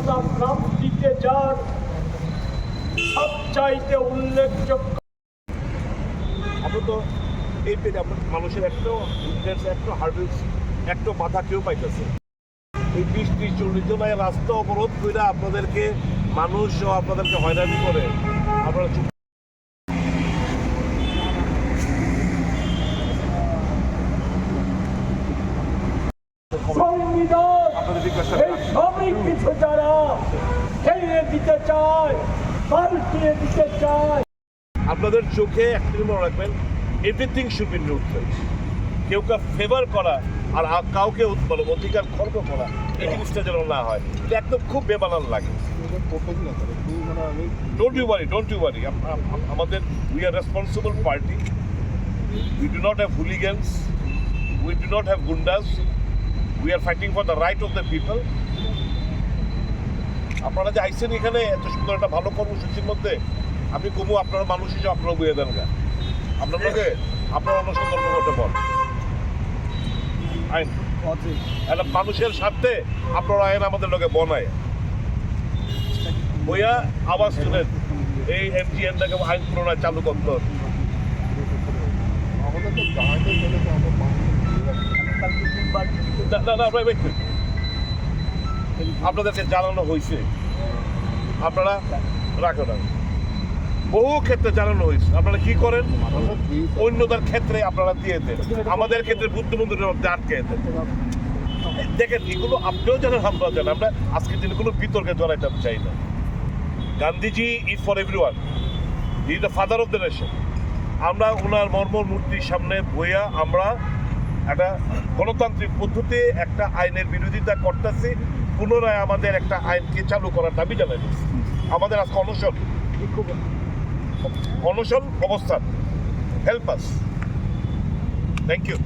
আজম নামটিকে যার সবচাইতে উল্লেখযোগ্য আমরা এই পেটে মানুষের একটা ইন্টারেস্ট একটা হার্ডেন্স একটা বাধা কেউ পাইতেছে এই বিশ ত্রিশ চল্লিশ জনের রাস্তা অবরোধ করে আপনাদেরকে মানুষ আপনাদেরকে হয়রানি করে। আপনারা আপনাদের এই কিছু যারা খেলিয়ে দিতে চায় পাল্টিয়ে দিতে চায়। আপনাদের চোখে একটা মনে রাখবেন এভরিথিং শুড বি নিউট্রাল কেউ কে ফেভার করা আর কাউকে উৎপন্ন অধিকার খর্ব করা, এই জিনিসটা যেন না হয়। এটা একদম খুব বেমানান লাগে। Don't you worry don't you worry আমাদের we are responsible party we do not have hooligans we do not have goondas we are fighting for the right of the people আপনারা যে আইসেন এখানে এত সুন্দর একটা ভালো কর্মসূচির মধ্যে আমি কমু আপনারা মানুষ হিসেবে আপনারা বুঝে দেন গা। আপনাদেরকে আপনারা অন্য সতর্ক করতে পারেন আইন। একটা মানুষের স্বার্থে আপনারা আইন আমাদের লোকে বনায়। বইয়া আওয়াজ তুলেন এই এমজিএনটাকে আইন পুনরায় চালু করতে হবে। না না না ভাই. আপনাদেরকে জানানো হয়েছে। আপনারা রাখো না। বহু ক্ষেত্রে জানানো হয়েছে। আপনারা কি করেন? অন্যদের ক্ষেত্রে আপনারা দিয়ে দেন। আমাদের ক্ষেত্রে বুদ্ধিবন্ধুদের মধ্যে আটকে দেন। দেখেন, এগুলো আপনিও জানেন, আমরাও জানেন আমরা আজকের দিনে কোনো বিতর্কে জড়াইতে চাই না। Gandhiji is for everyone he the father of the nation আমরা ওনার মর্ম মূর্তির সামনে বইয়া আমরা একটা গণতান্ত্রিক পদ্ধতি, একটা আইনের বিরোধিতা করতেছি, পুনরায় আমাদের একটা আইনকে চালু করার দাবি জানাই আমাদের আজকে অনশন। অনশন অবস্থান। Help us thank you